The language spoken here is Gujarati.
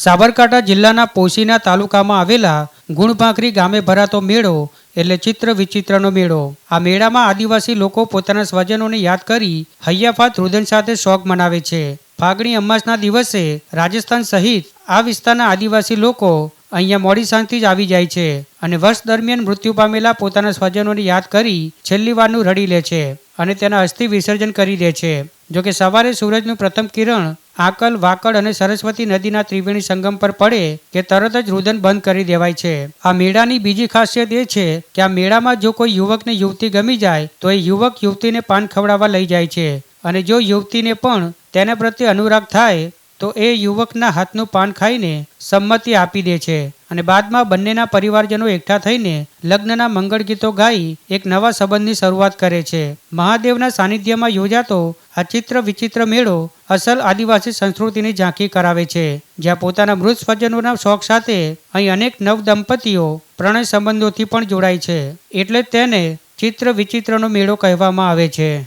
સાબરકાંઠા જિલ્લાના પોશીના તાલુકામાં આવેલા ગુણભાંખરી ગામે ભરાતો મેળો એટલે ચિત્ર વિચિત્રનો મેળો. આ મેળામાં આદિવાસી લોકો પોતાના સ્વજનોને યાદ કરી હૈયાફાત રુદન સાથે શોખ મનાવે છે. ફાગણી અમાસના દિવસે રાજસ્થાન સહિત આ વિસ્તારના આદિવાસી લોકો અહીંયા મોડી સાંજથી જ આવી જાય છે અને વર્ષ દરમિયાન મૃત્યુ પામેલા પોતાના સ્વજનોને યાદ કરી છેલ્લી વારનું રડી લે છે અને તેના અસ્થિ વિસર્જન કરી દે છે. જોકે સવારે સૂરજનું પ્રથમ કિરણ આકલ, વાકડ અને સરસ્વતી નદીના ત્રિવેણી સંગમ પર પડે કે તરત જ રુદન બંધ કરી દેવાય છે. આ મેળાની બીજી ખાસિયત એ છે કે આ મેળામાં જો કોઈ યુવકને યુવતી ગમી જાય, તો એ યુવક યુવતીને પાન ખવડાવવા લઈ જાય છે. અને જો યુવતીને પણ તેના પ્રત્યે અનુરાગ થાય, તો એ યુવકના હાથનું પાન ખાઈને સંમતિ આપી દે છે. અને બાદમાં બંનેના પરિવારજનો એકઠા થઈને લગ્નના મંગળ ગીતો ગાઈ એક નવા સંબંધની શરૂઆત કરે છે. મહાદેવના સાનિધ્યમાં યોજાતો આ ચિત્ર વિચિત્ર મેળો અસલ આદિવાસી સંસ્કૃતિની ઝાંખી કરાવે છે. જ્યાં પોતાના મૃત સ્વજનોના શોખ સાથે અહીં અનેક નવ દંપતીઓ પ્રણય સંબંધોથી પણ જોડાય છે. એટલે તેને ચિત્ર વિચિત્રનો મેળો કહેવામાં આવે છે.